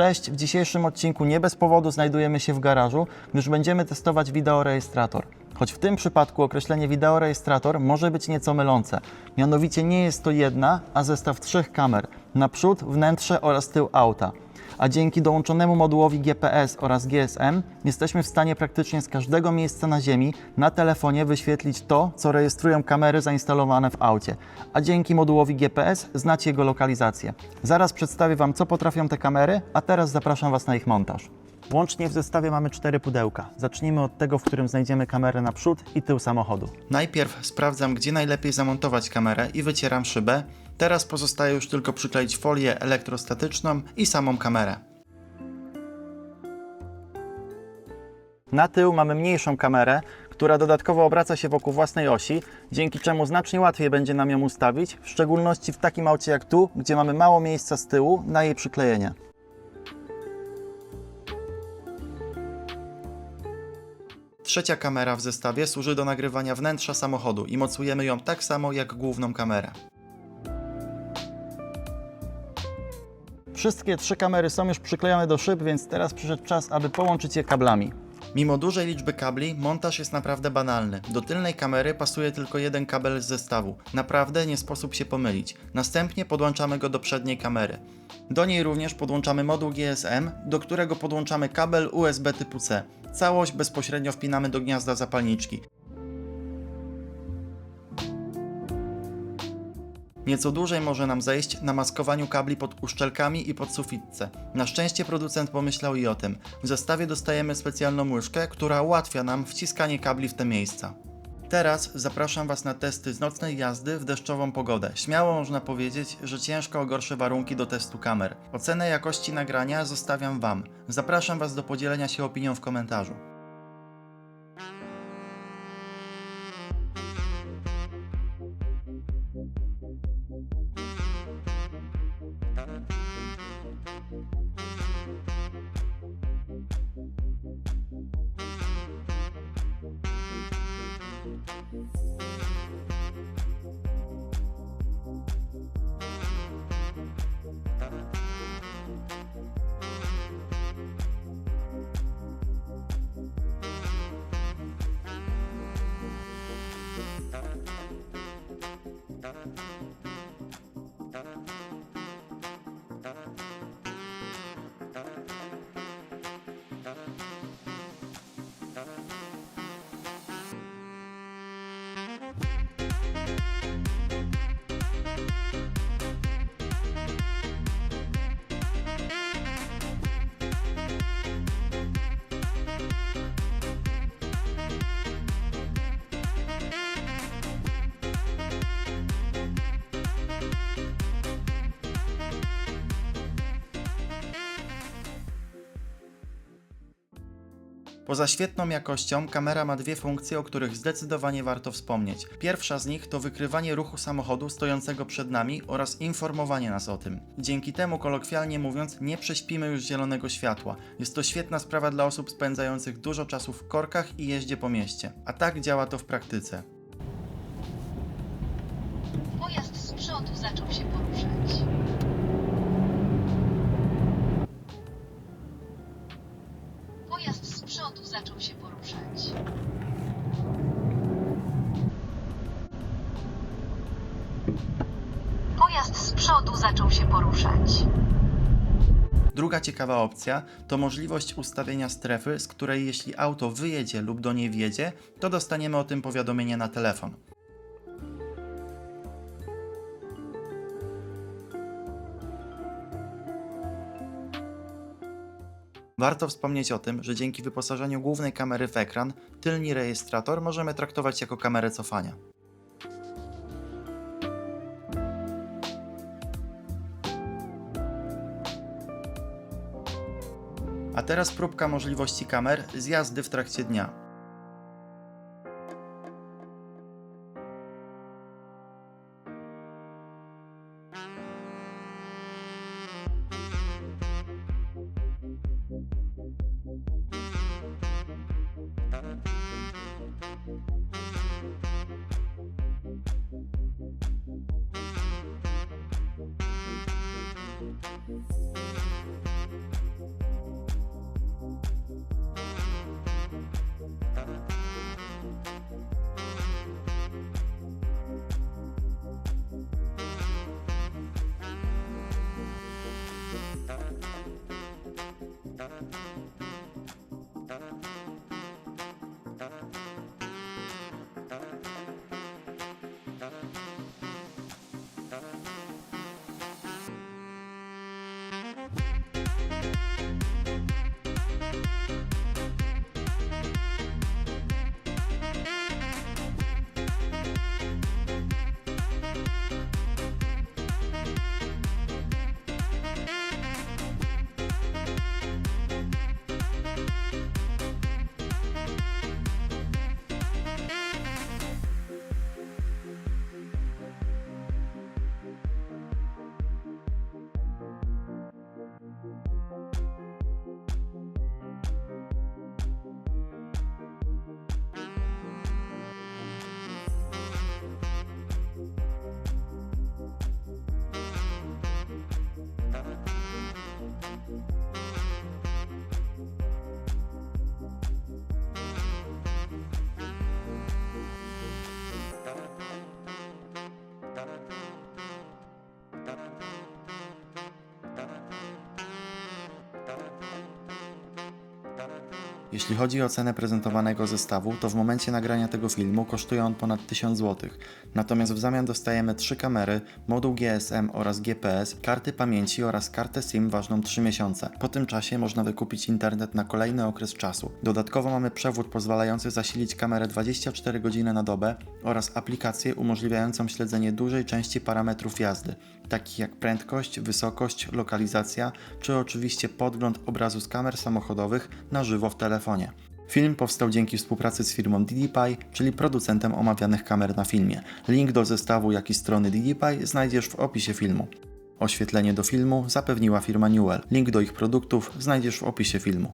Cześć, w dzisiejszym odcinku nie bez powodu znajdujemy się w garażu, gdyż będziemy testować wideorejestrator. Choć w tym przypadku określenie wideorejestrator może być nieco mylące. Mianowicie nie jest to jedna, a zestaw trzech kamer. Naprzód, wnętrze oraz tył auta. A dzięki dołączonemu modułowi GPS oraz GSM jesteśmy w stanie praktycznie z każdego miejsca na Ziemi na telefonie wyświetlić to, co rejestrują kamery zainstalowane w aucie. A dzięki modułowi GPS znać jego lokalizację. Zaraz przedstawię Wam, co potrafią te kamery, a teraz zapraszam Was na ich montaż. Łącznie w zestawie mamy cztery pudełka. Zacznijmy od tego, w którym znajdziemy kamerę na przód i tył samochodu. Najpierw sprawdzam, gdzie najlepiej zamontować kamerę i wycieram szybę. Teraz pozostaje już tylko przykleić folię elektrostatyczną i samą kamerę. Na tył mamy mniejszą kamerę, która dodatkowo obraca się wokół własnej osi, dzięki czemu znacznie łatwiej będzie nam ją ustawić, w szczególności w takim aucie jak tu, gdzie mamy mało miejsca z tyłu na jej przyklejenie. Trzecia kamera w zestawie służy do nagrywania wnętrza samochodu i mocujemy ją tak samo jak główną kamerę. Wszystkie trzy kamery są już przyklejone do szyb, więc teraz przyszedł czas, aby połączyć je kablami. Mimo dużej liczby kabli, montaż jest naprawdę banalny. Do tylnej kamery pasuje tylko jeden kabel z zestawu. Naprawdę nie sposób się pomylić. Następnie podłączamy go do przedniej kamery. Do niej również podłączamy moduł GSM, do którego podłączamy kabel USB typu C. Całość bezpośrednio wpinamy do gniazda zapalniczki. Nieco dłużej może nam zejść na maskowaniu kabli pod uszczelkami i pod sufitce. Na szczęście producent pomyślał i o tym. W zestawie dostajemy specjalną łyżkę, która ułatwia nam wciskanie kabli w te miejsca. Teraz zapraszam Was na testy z nocnej jazdy w deszczową pogodę. Śmiało można powiedzieć, że ciężko o gorsze warunki do testu kamer. Ocenę jakości nagrania zostawiam Wam. Zapraszam Was do podzielenia się opinią w komentarzu. Poza świetną jakością, kamera ma dwie funkcje, o których zdecydowanie warto wspomnieć. Pierwsza z nich to wykrywanie ruchu samochodu stojącego przed nami oraz informowanie nas o tym. Dzięki temu, kolokwialnie mówiąc, nie prześpimy już zielonego światła. Jest to świetna sprawa dla osób spędzających dużo czasu w korkach i jeździe po mieście. A tak działa to w praktyce. Pojazd z przodu zaczął się poruszać. Pojazd z przodu zaczął się poruszać. Druga ciekawa opcja to możliwość ustawienia strefy, z której jeśli auto wyjedzie lub do niej wjedzie, to dostaniemy o tym powiadomienie na telefon. Warto wspomnieć o tym, że dzięki wyposażeniu głównej kamery w ekran, tylni rejestrator możemy traktować jako kamerę cofania. A teraz próbka możliwości kamer z jazdy w trakcie dnia. Jeśli chodzi o cenę prezentowanego zestawu, to w momencie nagrania tego filmu kosztuje on ponad 1000 zł. Natomiast w zamian dostajemy trzy kamery, moduł GSM oraz GPS, karty pamięci oraz kartę SIM ważną 3 miesiące. Po tym czasie można wykupić internet na kolejny okres czasu. Dodatkowo mamy przewód pozwalający zasilić kamerę 24 godziny na dobę oraz aplikację umożliwiającą śledzenie dużej części parametrów jazdy, takich jak prędkość, wysokość, lokalizacja, czy oczywiście podgląd obrazu z kamer samochodowych na żywo w telefonie. Film powstał dzięki współpracy z firmą DidiPi, czyli producentem omawianych kamer na filmie. Link do zestawu, jak i strony DidiPi znajdziesz w opisie filmu. Oświetlenie do filmu zapewniła firma Newell. Link do ich produktów znajdziesz w opisie filmu.